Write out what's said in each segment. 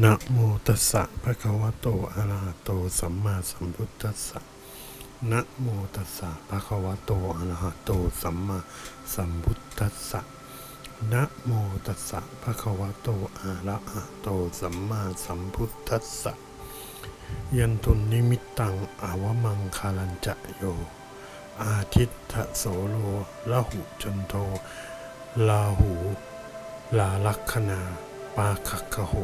นะโมตัสสะภะคะวะโตอะระหะโตสัมมาสัมพุทธัสสะนะโมตัสสะภะคะวะโตอะระหะโตสัมมาสัมพุทธัสสะนะโมตัสสะภะคะวะโตอะระหะโตสัมมาสัมพุทธัสสะยันตุนิมิตตังอาวมังคารัญจะโย อาทิตถโสโลละหุจนโทลาหู ลาลักขณาปาคักโห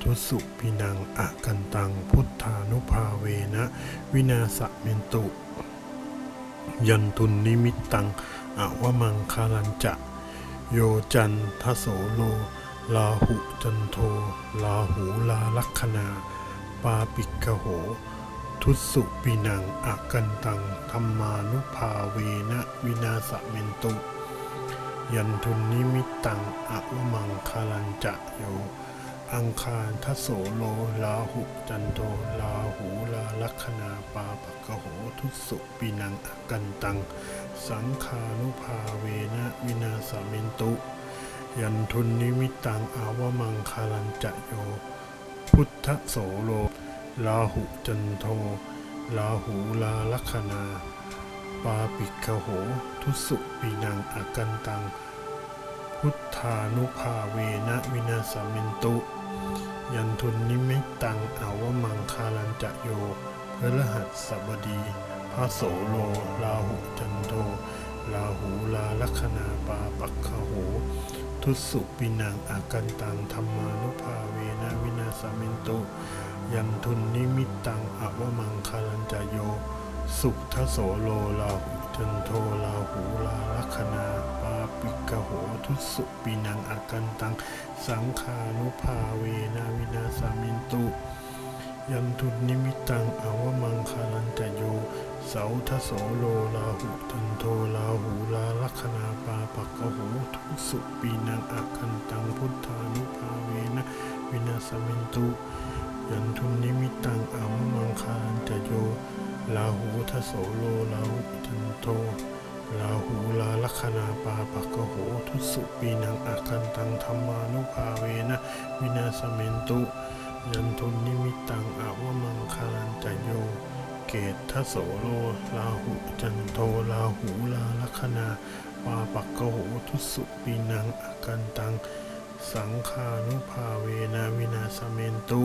ทุสุปินังอะกันตังพุทธานุภาเวนะ วินาสะเมนตุ ยันตุนนิมิตตังอวมังคารัญจะ โยจันทโสโล ลาหุจันโท ลาหูลาลักขณาปาปิกโห ทุสุปินังอากันตังธรรมานุภาเวนะวินาสเมนตุ ยันทุนนิมิตตังอะวมังคารันจะโย อังคารทโสโลลาหุ จันโทลาหูลาลัคนาปาปะกะโหทุสุปินังอกันตัง สังคานุภาเวนะวินาสเมนตุ ยันทุนนิมิตังอาวมังคารันจะโย พุทธโสโลลาหุจันโทลาหูลาลัคนาปาปิกโห ทุสุปีนังอากันตัง พุทธานุภาเวนะวินาสมินตุ ยันทุนนิมิตตังอาวมังคารันจะโยพฤหัสสบดีพระโสโลลาหุจันโทลาหูลาลัคนาปาปักขโหทุสุปินังอากันตังธรรมานุภาเวนะวินาสมินตุยันทุนนิมิตตังอวมังคารันจะโย สุทโสโลลาหุจันโทลาหูลาลัคนาปา ทุสุปีนังอากันตัง สังขานุภาเวนาวินาสามินตุยันทุนนิมิตังอวมังคารันจะโยเสาทโสโลลาหุจันโทลาหูลาลัคนาปาปักกโหทุสุปีนังอากันตังพุทธานุภาเวนะวินาสมินตุยันทุนนิมิตังอาวมังคารันจะโยลาหูทโสโลลาหุจันโท ลาหูลาลัคนาปาปักกโหทุสุปีนังอาคันตังธรรมานุภาเวนะวินาสเมนตุยันทุนนิมิตังอาวมังคารันจโย เกตทโสโลลาหุจันโทลาหูลาลัคนาปาปักกโหทุสุปีนังอากันตัง สังคานุภาเวนะวินาสเมนตุ